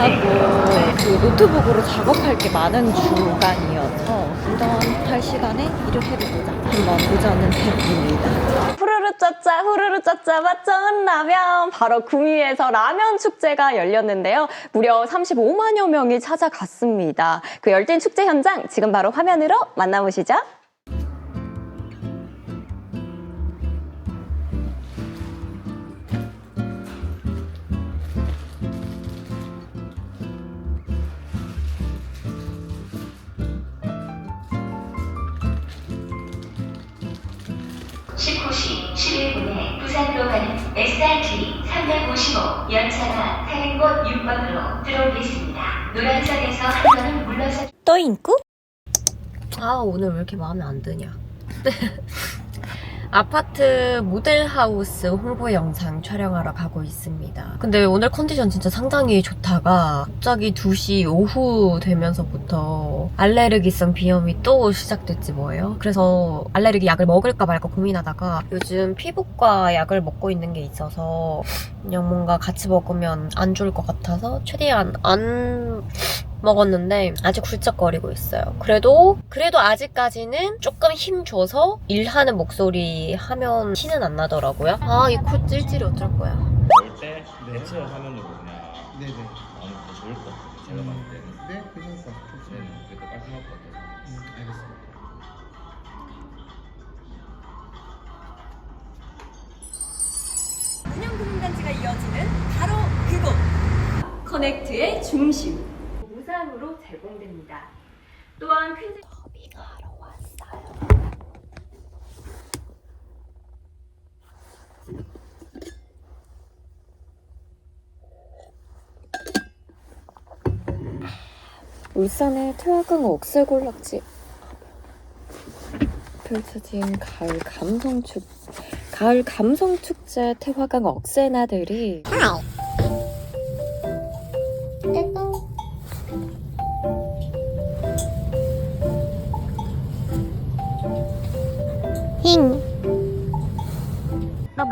퇴근하고 그 노트북으로 작업할 게 많은 주간이어서 운전할 시간에 일을 해보자 한번 도전은 해봅니다. 후루루 짜짜 후루루 짜짜 맛좋은 라면 바로 구미에서 라면 축제가 열렸는데요. 무려 35만여 명이 찾아갔습니다. 그 열띤 축제 현장 지금 바로 화면으로 만나보시죠. 19시 11분에 부산으로 가는 SRT 355 연차가 타는 곳 6번으로 들어오겠습니다. 노란선에서 한 번은 물러서 떠인구? 아 오늘 왜 이렇게 마음에 안 드냐 아파트 모델하우스 홍보 영상 촬영하러 가고 있습니다. 근데 오늘 컨디션 진짜 상당히 좋다가 갑자기 2시 오후 되면서부터 알레르기성 비염이 또 시작됐지 뭐예요? 그래서 알레르기 약을 먹을까 말까 고민하다가 요즘 피부과 약을 먹고 있는 게 있어서 그냥 뭔가 같이 먹으면 안 좋을 것 같아서 최대한 안 먹었는데 아직 굴쩍거리고 있어요. 그래도 그래도 아직까지는 조금 힘 줘서 일하는 목소리 하면 티는 안 나더라고요. 아 이 코 찔찔이 어쩔 거야. 올때 대체 화면으로 그냥 네네. 나오면 더 좋을 것 같아요. 제가 봤을 때는. 네. 네, 깔끔할 것 같아서. 음, 알겠습니다. 운영금융단지가 이어지는 바로 그곳 커넥트의 중심 무상으로 제공됩니다. 또한 큰 더빙하러 왔어요. 울산의 태화강 억새골락지 펼쳐진 가을 감성축 가을 감성축제 태화강 억새나들이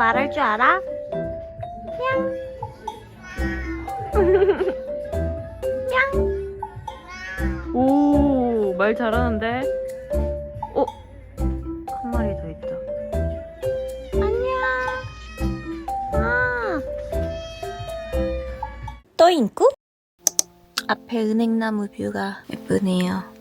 말할 줄 알아? 오, 말 잘하는데? 어? 한 마리 더 있다. 안녕. 아. 떠인구? 앞에 은행나무 뷰가 예쁘네요.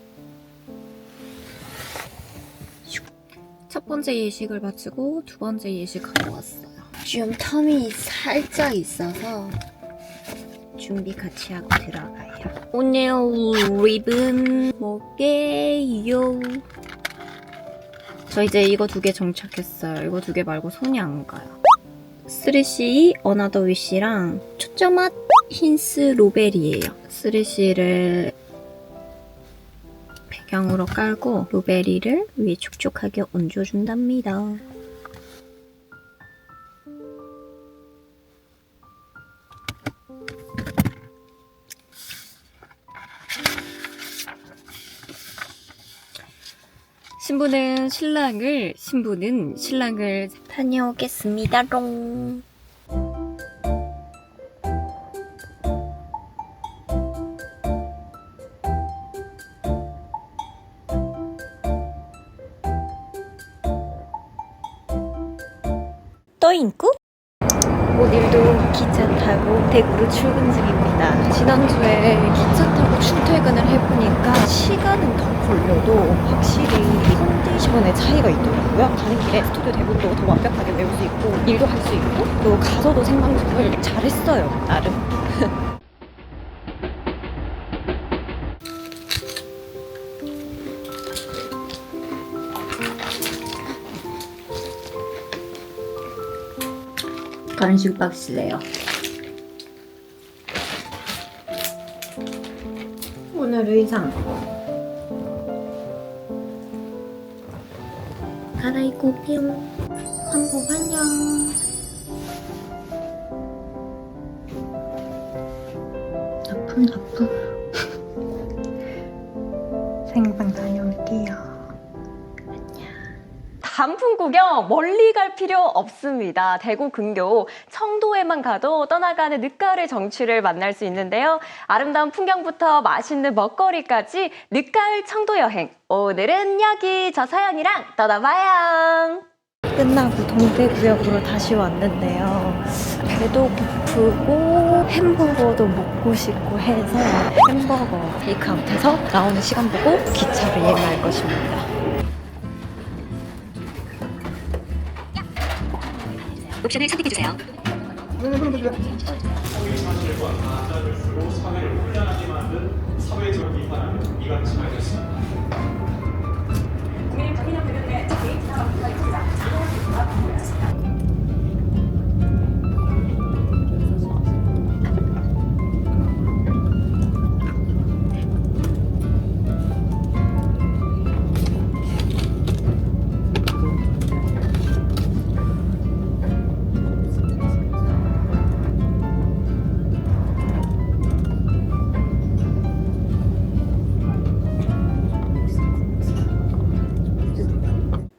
번째 예식을 마치고 두 번째 예식하러 왔어요. 좀 텀이 살짝 있어서 준비 같이 하고 들어가요. 오늘 리본 먹게요. 저 이제 이거 두 개 정착했어요. 이거 두 개 말고 손이 안 가요. 3C 어나더 위시랑 초점맛 힌스 로벨이에요. 3C를 배경으로 깔고 로베리를 위에 촉촉하게 얹어준답니다. 신부는 신랑을 신부는 신랑을 다녀오겠습니다 롱. 출근 중입니다. 지난주에 기차 타고 출퇴근을 해보니까 시간은 더 걸려도 확실히 컨디션의 차이가 있더라고요. 가는 길에 스튜디오 대본도 더 완벽하게 외울 수 있고 일도 할 수 있고 또 가서도 생방송을 잘했어요. 나름. 간식 박스래요. 오늘 의상. 갈아입고 뿅 한복 안녕 나쁜 나쁜 단풍 구경 멀리 갈 필요 없습니다. 대구 근교 청도에만 가도 떠나가는 늦가을 정취를 만날 수 있는데요. 아름다운 풍경부터 맛있는 먹거리까지 늦가을 청도 여행. 오늘은 여기 저 사연이랑 떠나봐요. 끝나고 동대구역으로 다시 왔는데요. 배도 고프고 햄버거도 먹고 싶고 해서 햄버거 테이크아웃해서 나오는 시간 보고 기차를 예매할 것입니다. 옵션을 선택해 주세요.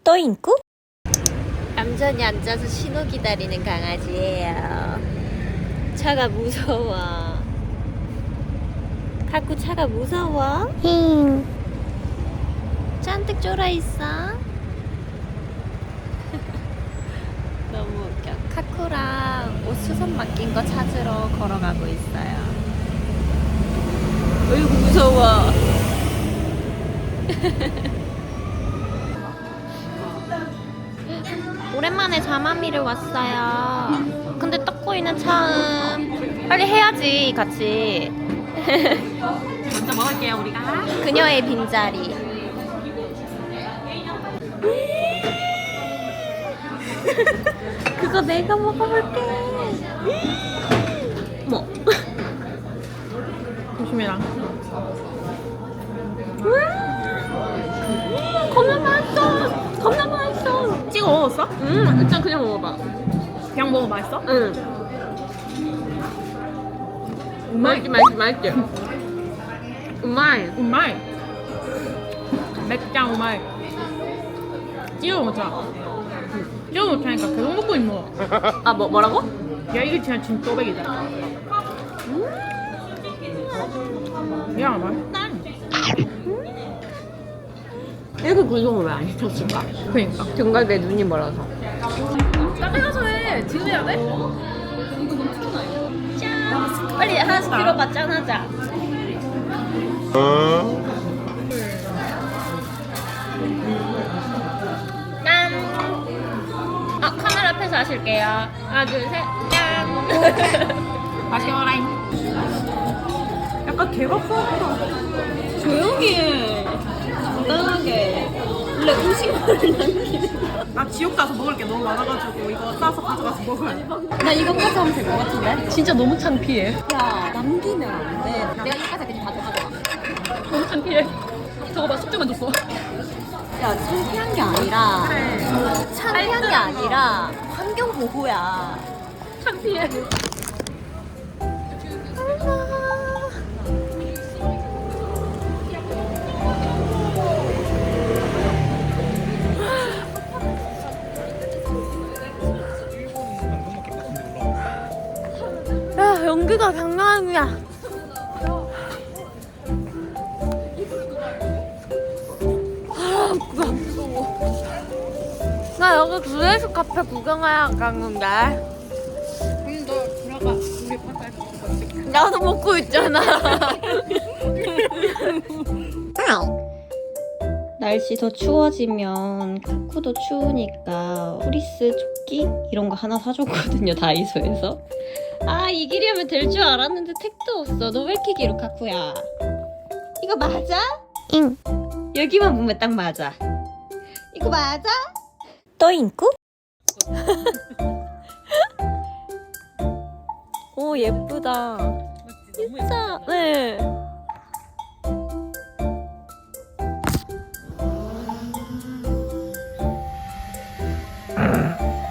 또 인구? 얌전히 앉아서 신호 기다리는 강아지예요. 차가 무서워. 카쿠 차가 무서워? 힝. 잔뜩 쫄아 있어. 너무 웃겨. 카쿠랑 옷 수선 맡긴 거 찾으러 걸어가고 있어요. 어이구 무서워. 오랜만에 자마미를 왔어요. 근데 떡 보이는 차음. 빨리 해야지, 같이. 먼저 먹을게요, 우리가. 그녀의 빈자리. 그거 내가 먹어볼게. 뭐? 조심해라. 음, 일단 그냥 먹어봐. 그냥 먹어 맛있어? 응. 맛있지, 맛있지, 맛있지. 우마이. 우마이 맥장 우마이 찍어 먹자 찍어 먹자니까 계속 먹고 있노 아, 뭐, 뭐라고? 야 이게 진짜 진 또백이다 야 맛있다 이렇게 굴종을 왜 안 시켰을까? 그니까 등갈비에 눈이 멀어서. 따라가서 해 지금 해야 돼? 짠! 빨리 하나씩 들어봐, 짠 하자. 짠! 아, 카메라 앞에서 하실게요. 하나, 둘, 셋, 짠! 맛있게 먹어라잉 약간 개밥 사왔다 조용히 해. 간단하게. 원래 음식물을 남기는 나 지옥 가서 먹을 게 너무 많아가지고 이거 싸서 가져가서 먹어야 돼나 이거까지 하면 될 것 같은데? 진짜 너무 창피해 야, 남기면 안 돼. 내가 이거까지 할게 다 가져가. 너무 창피해 저거 봐 숙주만 줬어 야, 창피한 게 아니라 창피한 게 아니라 환경 보호야. 창피해 야, 연기가 장난 아니야. 나 여기 구레스 카페 구경하러 갔는데. 나도 먹고 있잖아. 날씨 더 추워지면 카쿠도 추우니까 프리스 조끼 이런 거 하나 사줬거든요 다이소에서. 아 이 길이면 될 줄 알았는데 택도 없어. 너 왜 이렇게 길어 카쿠야? 이거 맞아? 응. 여기만 보면 딱 맞아. 이거 맞아? 또 인구? 오 예쁘다. 진짜 네.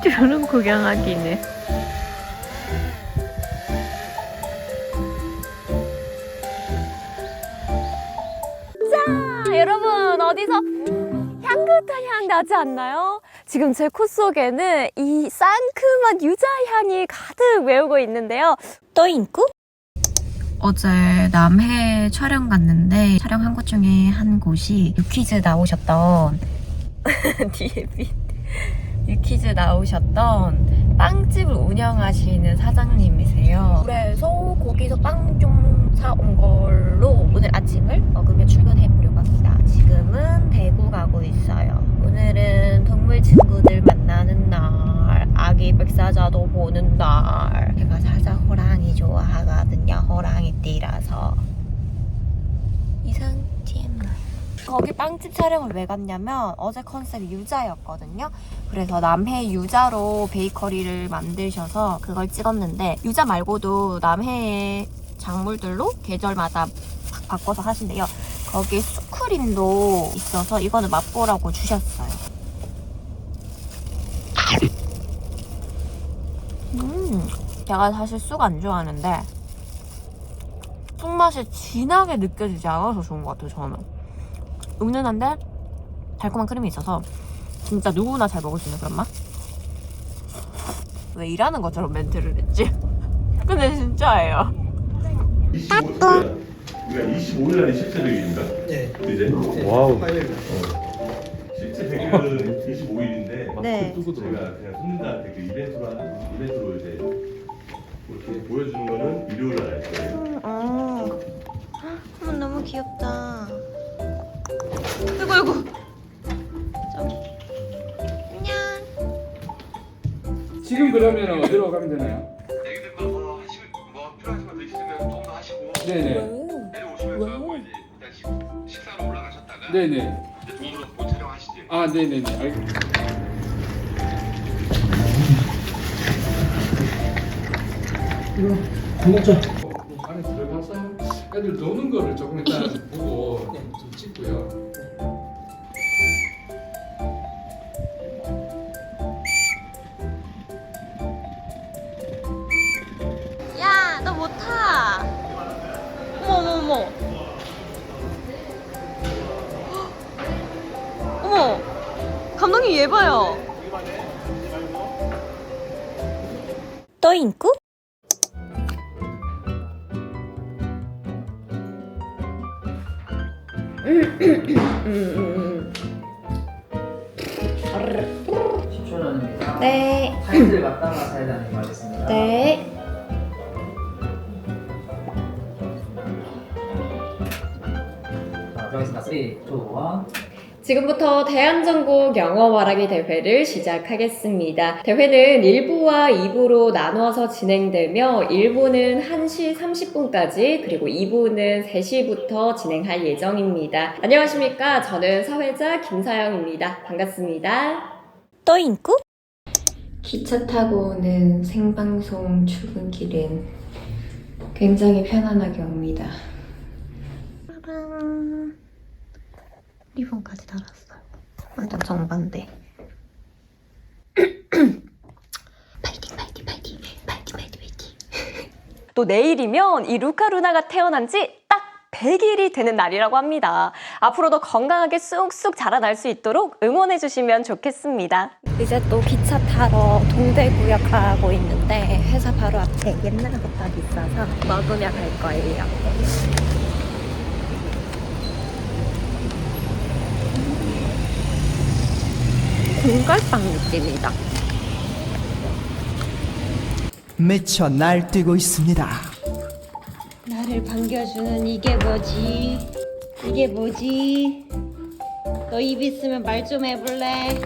주름 구경하기네. 어디서 향긋 향긋한 향 나지 않나요? 지금 제 코 속에는 이 상큼한 유자 향이 가득 외우고 있는데요. 떠인꾸? 어제 남해 촬영 갔는데 촬영한 곳 중에 한 곳이 유퀴즈 나오셨던 뒤에 빛 유퀴즈 나오셨던 빵집을 운영하시는 사장님이세요. 그래서 거기서 빵 좀 사온 걸로 오늘 아침을 먹으며 출근해 보려고 합니다. 촬영을 왜 갔냐면 어제 컨셉이 유자였거든요. 그래서 남해 유자로 베이커리를 만드셔서 그걸 찍었는데 유자 말고도 남해의 작물들로 계절마다 바- 바꿔서 하신대요. 거기에 수크림도 있어서 이거는 맛보라고 주셨어요. 음, 제가 사실 쑥 안 좋아하는데 쑥 맛이 진하게 느껴지지 않아서 좋은 것 같아요, 저는. 은은한데 달콤한 크림이 있어서 진짜 누구나 잘 먹을 수 있는 그런 맛? 왜 일하는 것처럼 멘트를 했지? 근데 진짜예요. 25일 우리가 25일 날이 실제 100일인가? 네. 이제? 와우. 화요일 실제 100일은 25일인데 네. 저희가 그냥 손님들한테 그 이벤트로 한- 이벤트로 이제 이렇게 보여주는 거는 일요일 날할 거예요. 어. 어머, 너무 귀엽다. 아이고, 아이고. 좀. 안녕. 지금 그러면 어디로 가면 되나요? 얘기들 뭐 하시면 뭐 필요하신 거더 하시고 네네 내려오시면서 뭐 이제 일단 식- 식사로 올라가셨다가 네네 이제 동으로 본 촬영하시지. 아 네네네 알겠습니다 안에 들어가서 애들 노는 거를 조금 이따 못 타. 어머, 어머, 어머. 어머, 감독님 얘 봐요. 떠인꾸? 네. 사이즈를 갖다가 사이즈 안에 가겠습니다. 네. 3, 2, 1. 지금부터 대한전국 영어 말하기 대회를 시작하겠습니다. 대회는 1부와 2부로 나누어서 진행되며 1부는 1시 30분까지 그리고 2부는 3시부터 진행할 예정입니다. 안녕하십니까. 저는 사회자 김사영입니다. 반갑습니다. 떠인꾸? 기차 타고 오는 생방송 출근길은 굉장히 편안하게 옵니다. 짜란. 리본까지 달았어요. 완전 정반대. 파이팅, 파이팅, 파이팅, 파이팅, 파이팅, 파이팅. 또 내일이면 이 루카 루나가 태어난 지 딱 100일이 되는 날이라고 합니다. 앞으로도 건강하게 쑥쑥 자라날 수 있도록 응원해 주시면 좋겠습니다. 이제 또 기차 타러 동대구역 가고 있는데 회사 바로 앞에 옛날 호떡 있어서 먹으며 갈 거예요. 공갈빵 느낌이다. 미쳐 날뛰고 있습니다. 나를 반겨주는 이게 뭐지? 이게 뭐지? 너 입 있으면 말 좀 해볼래?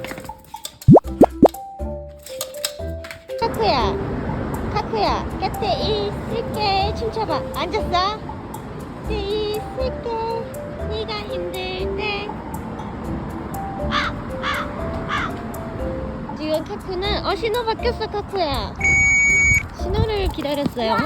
카쿠야, 카쿠야, 곁에 있을게. 춤춰봐. 앉았어? 곁에 있을게. 네가 힘들 지금 카쿠는 어 신호 바뀌었어 카쿠야. 신호를 기다렸어요.